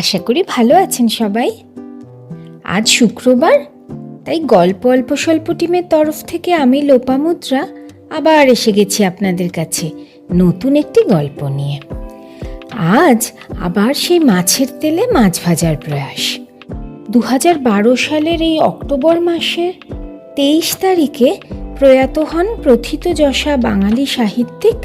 আশা করি ভালো আছেন সবাই। আজ শুক্রবার, তাই গল্প অল্প স্বল্প টিমের তরফ থেকে আমি লোপামুদ্রা আবার এসে গেছি আপনাদের কাছে নতুন একটি গল্প নিয়ে। আজ আবার সেই মাছের তেলে মাছ ভাজার প্রয়াস। দু হাজার বারো সালের এই অক্টোবর মাসের তেইশ তারিখে প্রয়াত হন প্রথিতযশা বাঙালি সাহিত্যিক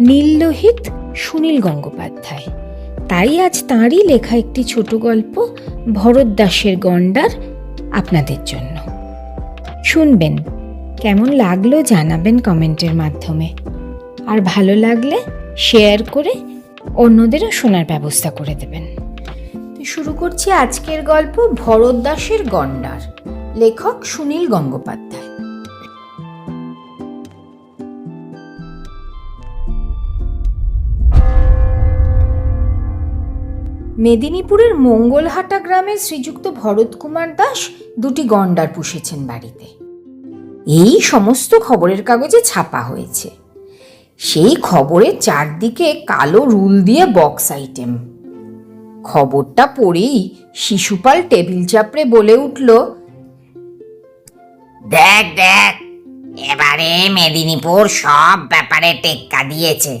নীললোহিত সুনীল গঙ্গোপাধ্যায়। তাই আজ তাঁরই লেখা একটি ছোট গল্প ভরত দাসের গন্ডার আপনাদের জন্য। শুনবেন, কেমন লাগল জানাবেন কমেন্টের মাধ্যমে। আর ভালো লাগলে শেয়ার করে অন্যদেরও শোনার ব্যবস্থা করে দেবেন। শুরু করছি আজকের গল্প ভরত দাসের গন্ডার লেখক সুনীল গঙ্গোপাধ্যায়। মেদিনীপুরের মঙ্গলহাটা গ্রামের শ্রীযুক্ত ভরত কুমার দাস দুটি গন্ডার পুষেছেন বাড়িতে। এই সমস্ত খবরের কাগজে ছাপা হয়েছে। সেই খবরের চারদিকে কালো রুল দিয়ে বক্স আইটেম। খবরটা পড়েই শিশুপাল টেবিল চাপড়ে বলে উঠল, দেখ দেখ, এবারে মেদিনীপুর সব ব্যাপারে টেক্কা দিয়েছে।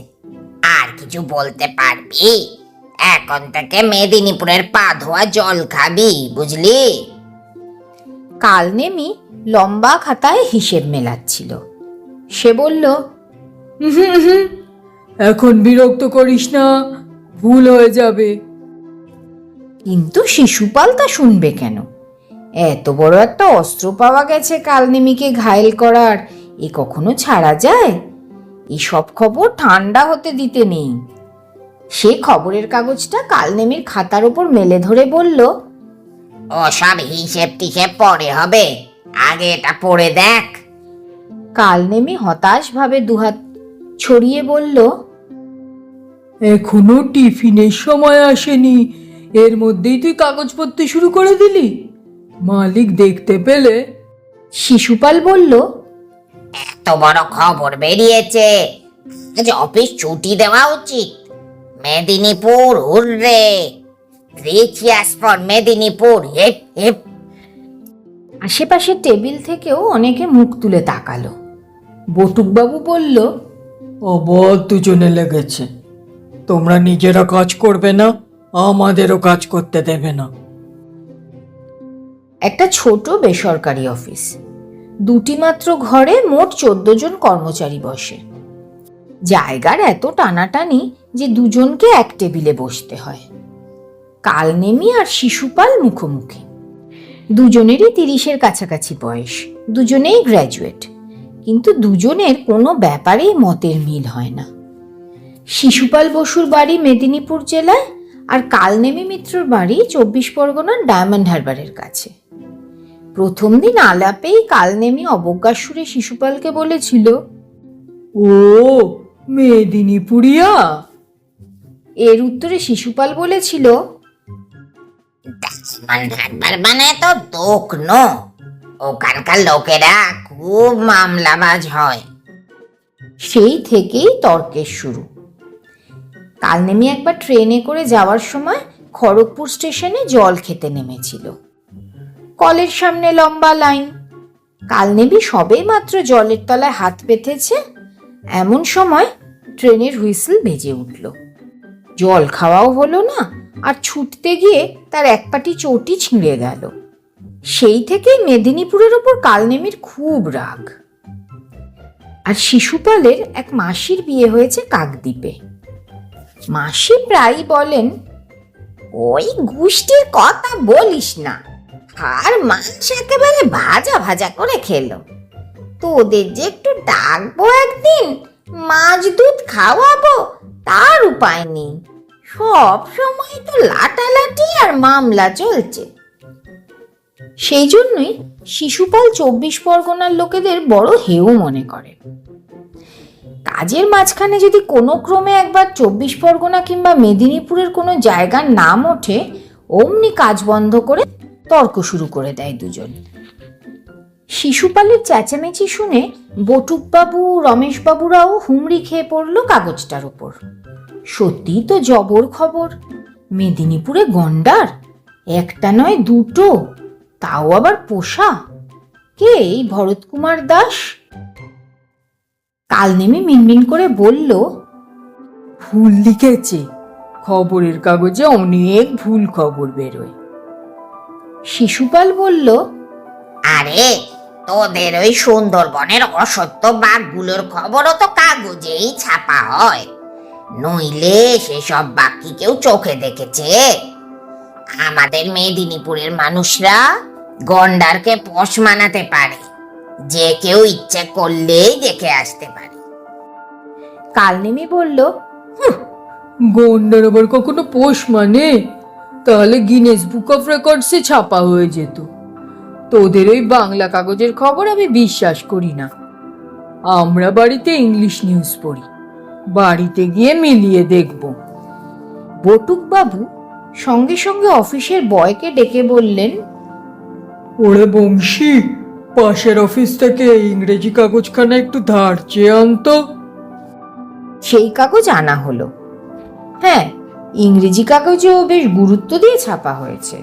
আর কিছু বলতে পারবি? এখন থেকে মেদিনীপুরের পা ধোয়া জল খাবি বুঝলি? কাল নেমি লম্বা খাতায় হিসেব মেলাচ্ছিল। সে বলল এখন বিরক্ত করিস না ভুল হয়ে যাবে। কিন্তু শিশুপাল তা শুনবে কেন? এত বড় একটা অস্ত্র পাওয়া গেছে কালনেমিকে ঘায়েল করার এ কখনো ছাড়া যায়? এসব খবর ঠান্ডা হতে দিতে নেই। সে খবরের কাগজটা কালনেমির খাতার ওপর মেলে ধরে বলল ও সব হিসেব টিসেব পরে হবে আগে এটা পড়ে দেখ। কালনেমি হতাশভাবে দুহাত ছড়িয়ে বলল এখনও টিফিনের সময় আসেনি এর মধ্যেই তুই কাগজ পড়তে শুরু করে দিলি? মালিক দেখতে পেলে। শিশুপাল বলল এত বড় খবর বেরিয়েছে আজ অফিস ছুটি দেওয়া উচিত। Medinipur hurray three cheers for Medinipur hip hip. আশেপাশের টেবিল থেকেও অনেকে মুখ তুলে তাকালো। বটুকবাবু বলল অবাধ দুজনে লেগেছে। তোমরা নিজেরা কাজ করবে না আমাদেরও কাজ করতে দেবে না। একটা ছোট বেসরকারি অফিস। দুটি মাত্র ঘরে মোট চোদ্দ জন কর্মচারী বসে। জায়গার এত টানাটানি যে দুজনকে এক টেবিলে বসতে হয়। কালনেমি আর শিশুপাল মুখোমুখি। দুজনেরই তিরিশের কাছাকাছি বয়স, দুজনেই গ্র্যাজুয়েট কিন্তু দুজনের কোনো ব্যাপারেই মতের মিল হয় না। শিশুপাল বসুর বাড়ি মেদিনীপুর জেলায় আর কালনেমি মিত্রর বাড়ি চব্বিশ পরগনার ডায়মন্ড হারবারের কাছে। প্রথম দিন আলাপেই কালনেমি অবজ্ঞার সুরে শিশুপালকে বলেছিল, ও মেদিনীপুরিয়া? এর উত্তরে শিশুপাল বলেছিল মানে তো দোকন। ওখানকার লোকেরা খুব মামলাবাজ হয়। সেই থেকেই তর্কের শুরু। কালনেমি একবার ট্রেনে করে যাওয়ার সময় খড়গপুর স্টেশনে জল খেতে নেমেছিল। কলের সামনে লম্বা লাইন। কালনেমি সবেই মাত্র জলের তলায় হাত পেতেছে এমন সময় ট্রেনের হুইসেল বেজে উঠল। জল খাওয়াও হলো না, আর ছুটতে গিয়ে তার এক পাটি চটি ছিঁড়ে গেল। সেই থেকেই মেদিনীপুরের ওপর কালনেমির খুব রাগ। আর শিশুপালের এক মাসির বিয়ে হয়েছে কাকদ্বীপে। মাসি প্রায়ই বলেন, ওই গুষ্টির কথা বলিস না। আর মাংস একেবারে ভাজা ভাজা করে খেলো। তোদের যে একটু ডাকবো একদিন, মাছ দুধ খাওয়াবো, তার উপায় নেই। সব সময় তো লাটালাটি আর মামলা চলছে। সেই জন্যই শিশুপাল চব্বিশ পরগনার লোকেদের বড় হেউ মনে করে। কাজের মাঝখানে যদি কোনো ক্রমে একবার চব্বিশ পরগনা কিংবা মেদিনীপুরের কোনো জায়গার নাম ওঠে, অমনি কাজ বন্ধ করে তর্ক শুরু করে দেয় দুজন। শিশুপালের চেঁচামেচি শুনে বটুকবাবু, রমেশবাবুরাও হুমড়ি খেয়ে পড়ল কাগজটার ওপর। সত্যিই তো জবর খবর। মেদিনীপুরে গন্ডার, একটা নয় দুটো, তাও আবার পোষা। কে এই ভরত কুমার দাস কালনেমি মিনমিন করে বলল, ভুল লিখেছে। খবরের কাগজে অনেক ভুল খবর বেরোয়। শিশুপাল বলল, আরে তোদের ওই সুন্দরবনের অসত্য বাঘগুলোর খবরও তো কাগজেই ছাপা হয়। নইলে সেসব বাঘ কি কেউ চোখে দেখেছে? আমাদের মেদিনীপুরের মানুষরা গন্ডারকে পোষ মানাতে পারে যে কেউ ইচ্ছে করলেই দেখে আসতে পারে। কালনেমি বলল গন্ডার আবার কখনো পোষ মানে? তাহলে গিনেস বুক অফ রেকর্ডসে ছাপা হয়ে যেত। তোদের ওই বাংলা কাগজের খবর আমি বিশ্বাস করি না। আমরা বাড়িতে ইংলিশ নিউজ পড়ি। বাড়িতে গিয়ে মিলিয়ে দেখব। বটুকবাবু সঙ্গে সঙ্গে অফিসের বয়কে ডেকে বললেন ওরে বংশী পাশের অফিস থেকে ইংরেজি কাগজখানা একটু ধার চেয়ে আনতো সেই কাগজ আনা হলো। হ্যাঁ ইংরেজি কাগজেও বেশ গুরুত্ব দিয়ে ছাপা হয়েছে।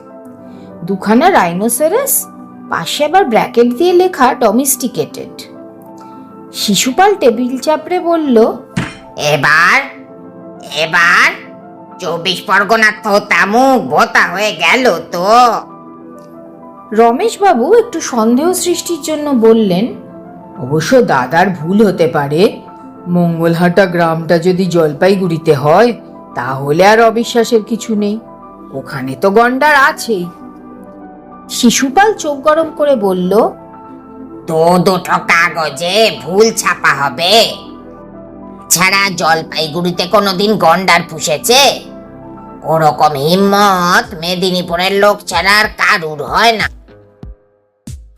দুখানা রাইনোসেরাস পাশে আবার ব্র্যাকেট দিয়ে লেখা ডমিস্টিকেটেড শিশুপাল টেবিল চাপড়ে বলল, এবার এবার চব্বিশ পরগনার তো তামুক ভোতা হয়ে গেল তো। রমেশবাবু একটু সন্দেহ সৃষ্টির জন্য বললেন, অবশ্য দাদার ভুল হতে পারে। মঙ্গলহাটা গ্রামটা যদি জলপাইগুড়িতে হয়, তাহলে আর অবিশ্বাসের কিছু নেই। ওখানে তো গন্ডার আছেই। শিশুপাল চোখ গরম করে বলল তো দুটো কাগজে ভুল ছাপা হবে। ছাড়া জলপাইগুড়িতে কোনোদিন গন্ডার পুষেছে? ওরকম হিম্মত মেদিনীপুরের লোক ছাড়া আর কারুর হয় না।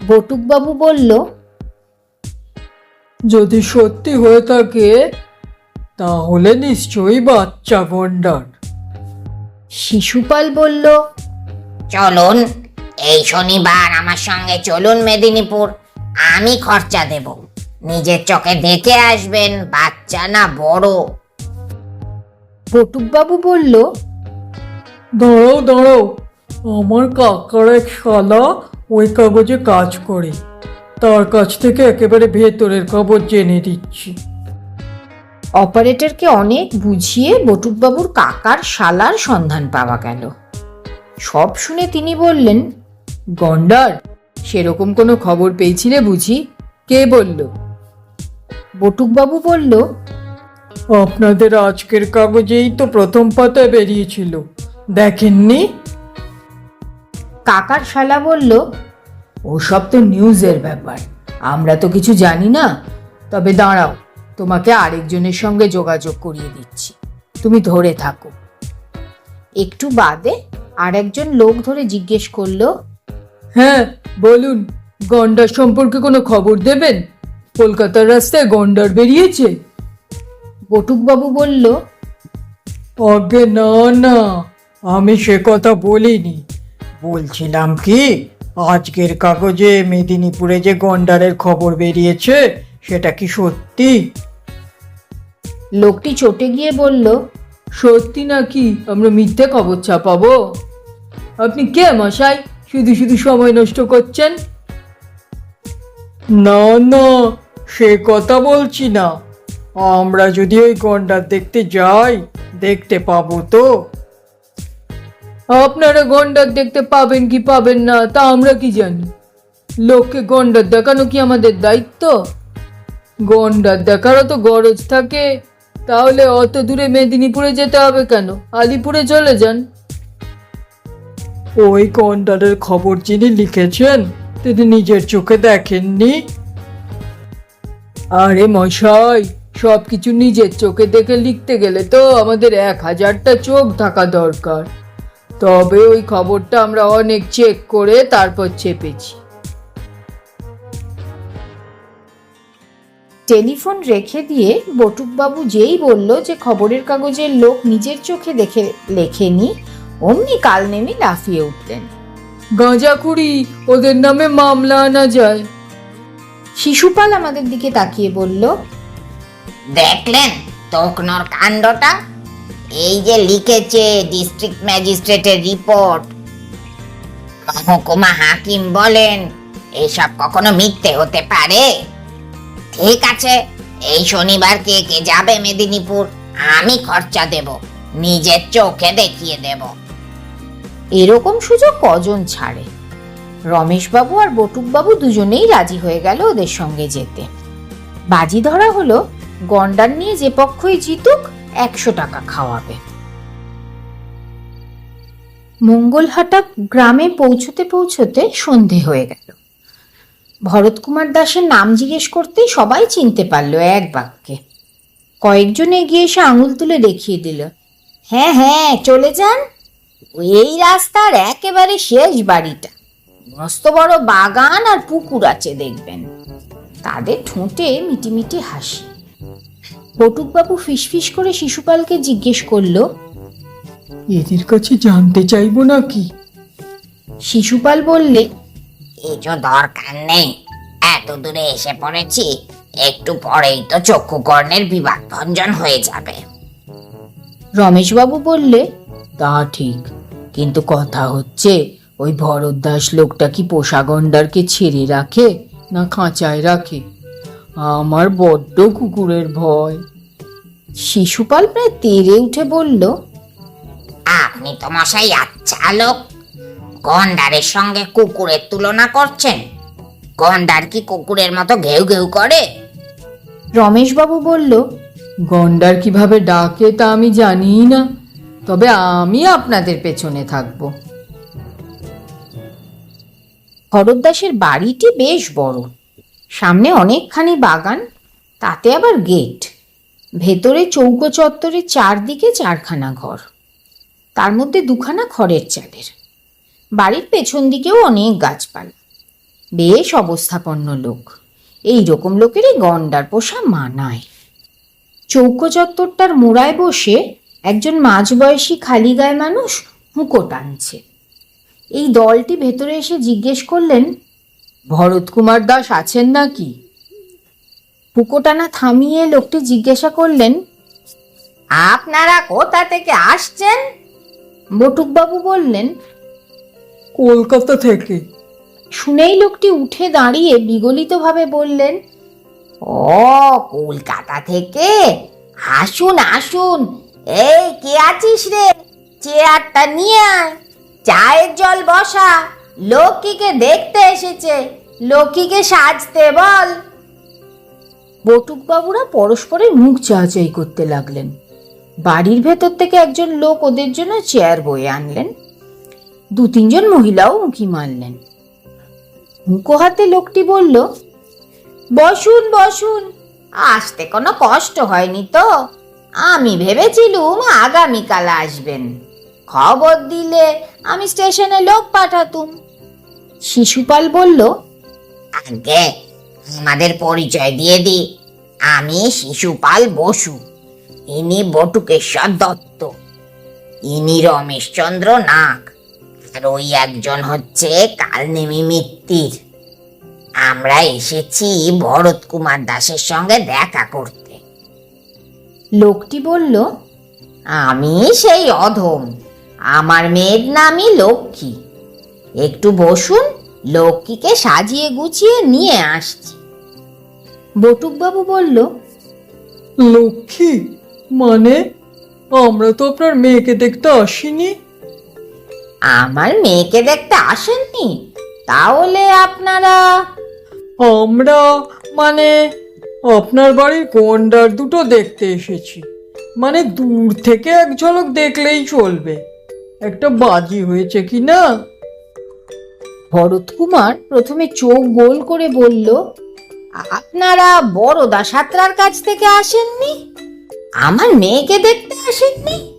বটুকবাবু বলল যদি সত্যি হয়ে থাকে তাহলে নিশ্চয়ই বাচ্চা গন্ডার। শিশুপাল বলল চলুন এই শনিবার আমার সঙ্গে চলুন মেদিনীপুর। আমি খরচা দেব। নিজের চোখে দেখে আসবেন বাচ্চা না বড়। বটুকবাবু বলল দাঁড়াও দাঁড়াও। আমার কাকার এক শালা ওই কাগজে কাজ করে। তার কাছ থেকে একেবারে ভেতরের খবর জেনে দিচ্ছি। অপারেটরকে অনেক বুঝিয়ে বটুকবাবুর কাকার শালার সন্ধান পাওয়া গেল। সব শুনে তিনি বললেন গন্ডার সেরকম কোনো খবর পেয়েছিলে বুঝি। কে বলল? বটুকবাবু বলল আপনাদের আজকের কাগজেই তো প্রথম পাতায় বেরিয়েছিল। দেখেননি? কাকার শালা বলল ওসব তো নিউজের ব্যাপার আমরা তো কিছু জানি না। তবে দাঁড়াও তোমাকে আরেকজনের সঙ্গে যোগাযোগ করিয়ে দিচ্ছি। তুমি ধরে থাকো। একটু বাদে আর একজন লোক ধরে জিজ্ঞেস করল হ্যাঁ বলুন গন্ডার সম্পর্কে কোনো খবর দেবেন? কলকাতার রাস্তায় গন্ডার বেরিয়েছে। বটুকবাবু বলল আগে না না আমি সে কথা বলিনি। বলছিলাম কি আজকের কাগজে মেদিনীপুরে যে গন্ডারের খবর বেরিয়েছে সেটা কি সত্যি? লোকটি চটে গিয়ে বলল সত্যি নাকি? আমরা মিথ্যে খবর ছাপাবো? আপনি কে মশাই? শুধু শুধু সময় নষ্ট করছেন? না না, সে কথা বলছি না। আমরা যদি ওই গন্ডার দেখতে যাই, দেখতে পাবো তো। আপনারা গন্ডার দেখতে পাবেন কি পাবেন না, তা আমরা কি জানি? লোককে গন্ডার দেখানো কি আমাদের দায়িত্ব? গন্ডার দেখারও তো গরজ থাকে। তাহলে অত দূরে মেদিনীপুরে যেতে হবে কেন? আলিপুরে চলে যান। ওই গন্ডারের খবর যিনি লিখেছেন, তিনি নিজের চোখে দেখেননি। আরে মশাই সব কিছু নিজের চোখে দেখে লিখতে গেলে তো আমাদের এক হাজারটা চোখ থাকা দরকার। তবে ওই খবরটা আমরা অনেক চেক করে তারপর চেপেছি। টেলিফোন রেখে দিয়ে বটুকবাবু যেই বলল যে খবরের কাগজের লোক নিজের চোখে দেখে লেখেনি অমনি কাল নেমে লাফিয়ে উঠলেন। গাঁজাখুড়ি ওদের নামে মামলা আনা যায়। শিশুপাল আমাদের দিকে তাকিয়ে বলল দেখলেন তকনর কাণ্ডটা? এই যে লিখেছে ডিস্ট্রিক্ট ম্যাজিস্ট্রেটের রিপোর্ট। মহকুমা হাকিম বলেন এসব কখনো মিথ্যে হতে পারে। ঠিক আছে এই শনিবার কে কে যাবে মেদিনীপুর আমি খরচা দেব নিজের চোখে দেখিয়ে দেব। এরকম সুযোগ কজন ছাড়ে? রমেশবাবু আর বটুকবাবু দুজনেই রাজি হয়ে গেল ওদের সঙ্গে যেতে। বাজি ধরা হলো, গন্ডার নিয়ে যে পক্ষই জিতুক, একশো টাকা খাওয়াবে। মঙ্গলহাটা গ্রামে পৌঁছতে পৌঁছতে সন্ধে হয়ে গেল। ভরত কুমার দাসের নাম জিজ্ঞেস করতেই সবাই চিনতে পারল এক বাক্যে। কয়েকজন এগিয়ে এসে আঙুল তুলে দেখিয়ে দিল হ্যাঁ হ্যাঁ চলে যান। এই রাস্তার একেবারে শেষ বাড়িটা। মস্ত বড় বাগান আর পুকুর আছে দেখবেন। তাদের ঠোঁটে মিটিমিটি হাসি। বটুকবাবু ফিসফিস করে শিশুপালকে জিজ্ঞেস করল এদের কাছে জানতে চাইব নাকি? শিশুপাল বললে কিছু দরকার নেই। এত দূরে এসে পড়েছি একটু পরেই তো চক্ষু কর্ণের বিবাদ ভঞ্জন হয়ে যাবে। রমেশবাবু বললে তা ঠিক। কিন্তু কথা হচ্ছে ওই ভরত দাস লোকটা কি পোষা গন্ডারকে ছেড়ে রাখে না খাঁচায় রাখে? আমার বড্ড কুকুরের ভয়। শিশুপাল প্রায় তেরে উঠে বলল আপনি তো মশাই আচ্ছা লোক গন্ডারের সঙ্গে কুকুরের তুলনা করছেন। গন্ডার কি কুকুরের মতো ঘেউ ঘেউ করে? রমেশবাবু বলল গন্ডার কীভাবে ডাকে তা আমি জানিই না। তবে আমি আপনাদের পেছনে থাকব। হরদাসের বাড়িটি বেশ বড়। সামনে অনেকখানি বাগান, তাতে আবার গেট। ভেতরে চৌকো চত্বরে চারদিকে চারখানা ঘর। তার মধ্যে দুখানা খড়ের চালের বাড়ির পেছন দিকেও অনেক গাছপালা। বেশ অবস্থাপন্ন লোক। এই রকম লোকেরই গন্ডার পোষা মানায়। চৌকো চত্বরটার মোড়ায় বসে একজন মাঝবয়সী খালি গায়ে মানুষ হুঁকো টানছে এই দলটি ভেতরে এসে জিজ্ঞেস করলেন ভরত কুমার দাস আছেন নাকি? হুঁকো টানা থামিয়ে লোকটি জিজ্ঞাসা করলেন আপনারা কোথা থেকে আসছেন? বটুকবাবু বললেন কলকাতা থেকে। শুনেই লোকটি উঠে দাঁড়িয়ে বিগলিতভাবে বললেন ও কলকাতা থেকে? আসুন আসুন। এই কে আছিস রে? চেয়ারটা নিয়ে আয়। চায়ের জল বসা। লক্ষ্মীকে দেখতে এসেছে। লক্ষ্মীকে সাজতে বল। বটুকবাবুরা পরস্পরের মুখ চাচাই করতে লাগলেন। বাড়ির ভেতর থেকে একজন লোক ওদের জন্য চেয়ার বয়ে আনলেন। দু তিনজন মহিলাও উঁকি মারলেন হুঁকো হাতে লোকটি বলল, বসুন বসুন। আসতে কোনো কষ্ট হয়নি তো? আমি ভেবেছিলুম আগামীকাল আসবেন। খবর দিলে আমি স্টেশনে লোক পাঠাতুম। শিশুপাল বলল, আগে আমাদের পরিচয় দিয়ে দি আমি শিশুপাল বসু। ইনি বটুকেশ্বর দত্ত। ইনি রমেশচন্দ্র নাগ। আর ওই একজন হচ্ছে কালনেমি মিত্তির। আমরা এসেছি ভরত কুমার দাসের সঙ্গে দেখা করতে। লোকটি বলল আমি সেই অধম। আমার মেয়ের নামই লক্ষ্মী। একটু বসুন লক্ষ্মীকে সাজিয়ে গুছিয়ে নিয়ে আসছি। বটুকবাবু বলল লক্ষ্মী? মানে? আমরা তো আপনার মেয়েকে দেখতে আসিনি? আমার মেয়েকে দেখতে আসেননি? তাহলে আপনারা? আমরা? মানে? আপনার বাড়ির কোয়ান্ডার দুটো দেখতে এসেছি মানে দূর থেকে এক ঝলক দেখলেই চলবে একটা বাজি হয়েছে কি না ভরতকুমার প্রথমে চোখ গোল করে বলল আপনারা বড়দা দাসাত্রার কাছ থেকে আসেননি আমার মেয়েকে দেখতে আসেননি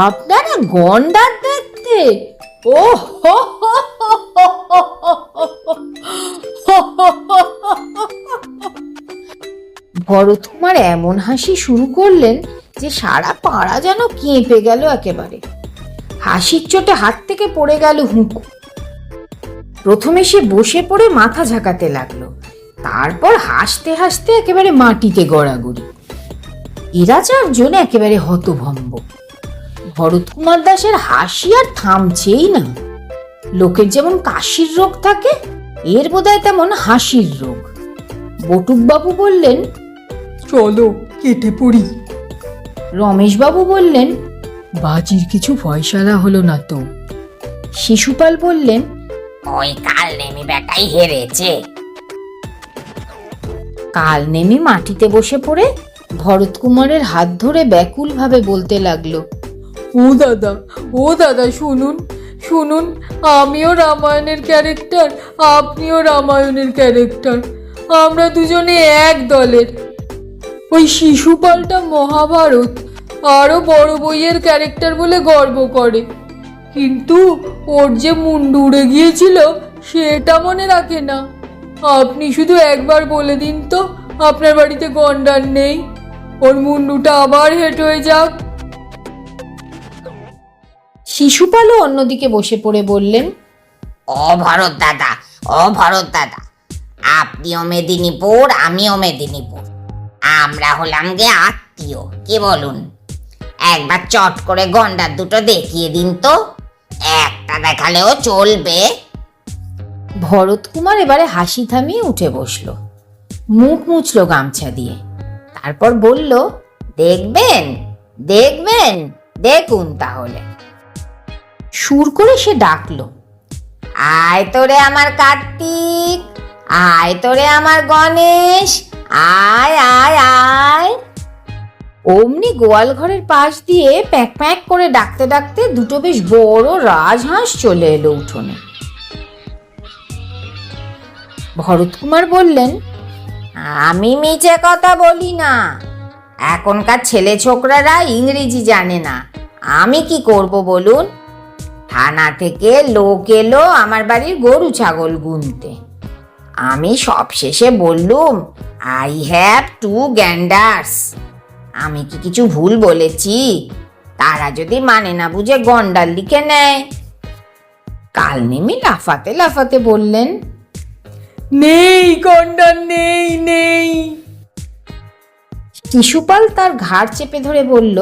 আপনারা গন্ডার দেখতে ও হো হো হো হো হো হো হো ভরত কুমার এমন হাসি শুরু করলেন যে সারা পাড়া যেন কেঁপে গেল একেবারে। হাসির চোটে হাত থেকে পড়ে গেল হুঁকো। প্রথমে সে বসে পড়ে মাথা ঝাঁকাতে লাগল। তারপর হাসতে হাসতে একেবারে মাটিতে গড়াগড়ি। এরা চারজন একেবারে হতভম্ব। ভরত কুমার দাসের হাসি আর থামছেই না। লোকের যেমন কাশির রোগ থাকে, এর বোধহয় তেমন হাসির রোগ। বটুকবাবু বললেন চলো কেটে পড়ি। রমেশবাবু বললেন বাজির কিছু ফয়সালা হলো না তো। শিশুপাল বললেন ওই কাল নেমি বেটাই হেরেছে। কাল নেমে মাটিতে বসে পড়ে ভরত কুমারের হাত ধরে ব্যাকুলভাবে বলতে লাগল ও দাদা ও দাদা শুনুন শুনুন আমিও রামায়ণের ক্যারেক্টার আপনিও রামায়ণের ক্যারেক্টার আমরা দুজনে এক দলের। ওই শিশুপালটা মহাভারত আরও বড় বইয়ের ক্যারেক্টার বলে গর্ব করে। কিন্তু ওর যে মুন্ডু উড়ে গিয়েছিল সেটা মনে রাখে না। আপনি শুধু একবার বলে দিন তো আপনার বাড়িতে গন্ডার নেই। ওর মুন্ডুটা আবার হেট হয়ে যাক। শিশুপালও অন্যদিকে বসে পড়ে বললেন ও ভরত দাদা ও ভরত দাদা আপনিও মেদিনীপুর আমিও মেদিনীপুর। আমরা হলাম গে আত্মীয়। কি বলুন? একবার চট করে গন্ডার দুটো দেখিয়ে দিন তো। একটা দেখালেও চলবে। ভরত কুমার এবারে হাসি থামিয়ে উঠে বসল। মুখ মুছল গামছা দিয়ে। তারপর বলল, দেখবেন দেখবেন, দেখুন তাহলে। সুর করে সে ডাকলো, আয় তোরে আমার কার্তিক, আয় তোরে আমার গণেশ আয় আয় আয়। অমনি গোয়াল ঘরের পাশ দিয়ে প্যাক প্যাক করে ডাকতে ডাকতে দুটো বেশ বড় রাজহাঁস চলে এলো উঠোনে। ভরত কুমার বললেন, আমি মিছে কথা বলি না। এখনকার ছেলে ছোকরারা ইংরেজি জানে না। আমি কি করব বলুন? থানা থেকে লোক এলো আমার বাড়ির গরু ছাগল গুনতে। আমি সব শেষে বললুম আই হ্যাভ টু গ্যান্ডার্স আমি কি কিছু ভুল বলেছি? তারা যদি মানে না বুঝে গন্ডার লিখে নেয়। কাল নেমে লাফাতে লাফাতে বললেন, নেই গন্ডার, নেই নেই। শিশুপাল তার ঘাড় চেপে ধরে বলল,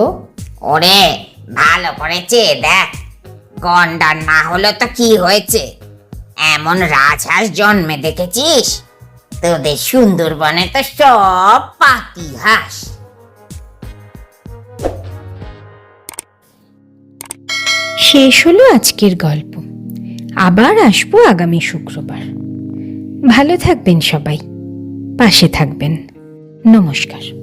ওরে, ভালো করে চেয়ে দেখ। গন্ডার না হলো তো কি হয়েছে? এমন রাজহাঁস জন্মে দেখেছিস? তোদের সুন্দরবনে তো সব পাতি হাঁস। শেষ হলো আজকের গল্প। আবার আসব আগামী শুক্রবার। ভালো থাকবেন সবাই। পাশে থাকবেন। নমস্কার।